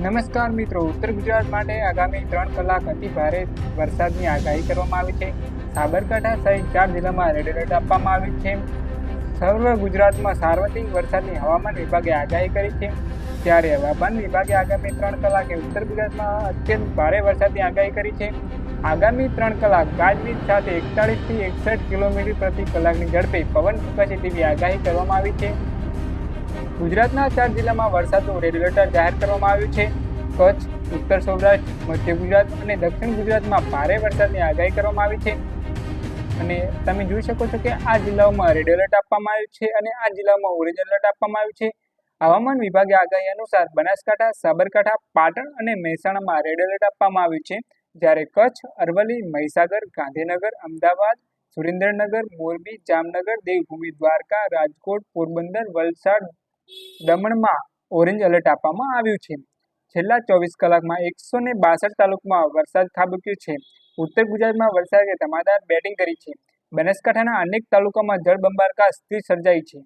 નમસ્કાર મિત્રો, ઉત્તર ગુજરાત માટે આગામી ત્રણ કલાક અતિ ભારે વરસાદની આગાહી કરવામાં આવી છે. સાબરકાંઠા સહિત ચાર જિલ્લામાં રેડ એલર્ટ આપવામાં આવ્યું છે. સર્વ ગુજરાતમાં સાર્વત્રિક વરસાદની હવામાન વિભાગે આગાહી કરી છે. ત્યારે હવામાન વિભાગે આગામી ત્રણ કલાકે ઉત્તર ગુજરાતમાં અત્યંત ભારે વરસાદની આગાહી કરી છે. આગામી ત્રણ કલાક ગાજવીજ સાથે એકતાળીસથી એકસઠ કિલોમીટર પ્રતિ કલાકની ઝડપે પવન ફૂંકાશે તેવી આગાહી કરવામાં આવી છે. ગુજરાતના ચાર જિલ્લામાં વરસાદનું રેડ એલર્ટ જાહેર કરવામાં આવ્યું છે. કચ્છ, ઉત્તર સૌરાષ્ટ્ર, મધ્ય ગુજરાત અને દક્ષિણ ગુજરાતમાં ભારે વરસાદની આગાહી કરવામાં આવી છે. અને તમે જોઈ શકો છો કે આ જિલ્લાઓમાં રેડ એલર્ટ આપવામાં આવ્યું છે અને આ જિલ્લાઓમાં ઓરેન્જ એલર્ટ આપવામાં આવ્યું છે. હવામાન વિભાગે આગાહી અનુસાર બનાસકાંઠા, સાબરકાંઠા, પાટણ અને મહેસાણામાં રેડ એલર્ટ આપવામાં આવ્યું છે. જ્યારે કચ્છ, અરવલ્લી, મહીસાગર, ગાંધીનગર, અમદાવાદ, સુરેન્દ્રનગર, મોરબી, જામનગર, દેવભૂમિ, દ્વારકા, રાજકોટ, પોરબંદર, વલસાડ દમણમાં ઓરેન્જ એલર્ટ આપવામાં આવ્યું છે. છેલ્લા ચોવીસ કલાકમાં એકસો ને બાસઠ તાલુકામાં વરસાદ ખાબક્યો છે. ઉત્તર ગુજરાતમાં વરસાદે ધમાદાર બેટિંગ કરી છે. બનાસકાંઠાના અનેક તાલુકામાં જળબંબારકા સ્થિર સર્જાઈ છે.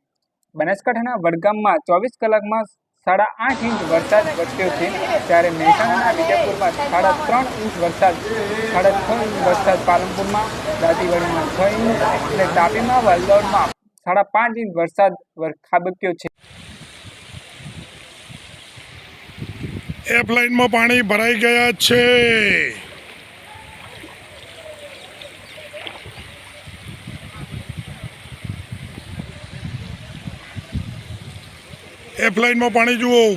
બનાસકાંઠાના વડગામમાં ચોવીસ કલાકમાં સાડા આઠ ઇંચ વરસાદ વરસ્યો છે. જ્યારે મહેસાણાના વિજયપુરમાં સાડા ત્રણ ઇંચ વરસાદ, સાડા છ ઇંચ વરસાદ પાલનપુરમાં, દાંતીવાડીમાં છ ઇંચ અને તાપીમાં વલદોડમાં સાડા પાંચ ઇંચ વરસાદ વર- ખાબક્યો છે લાઇનમાં પાણી ભરાઈ ગયા છે. એપ લાઇનમાં પાણી જુઓ.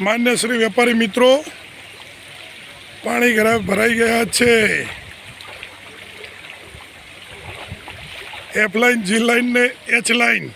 માન્ય શ્રી વેપારી મિત્રો પાણી ઘરા ભરાઈ ગયા છે. એફ લાઇન જી લાઇન ને એચ લાઇન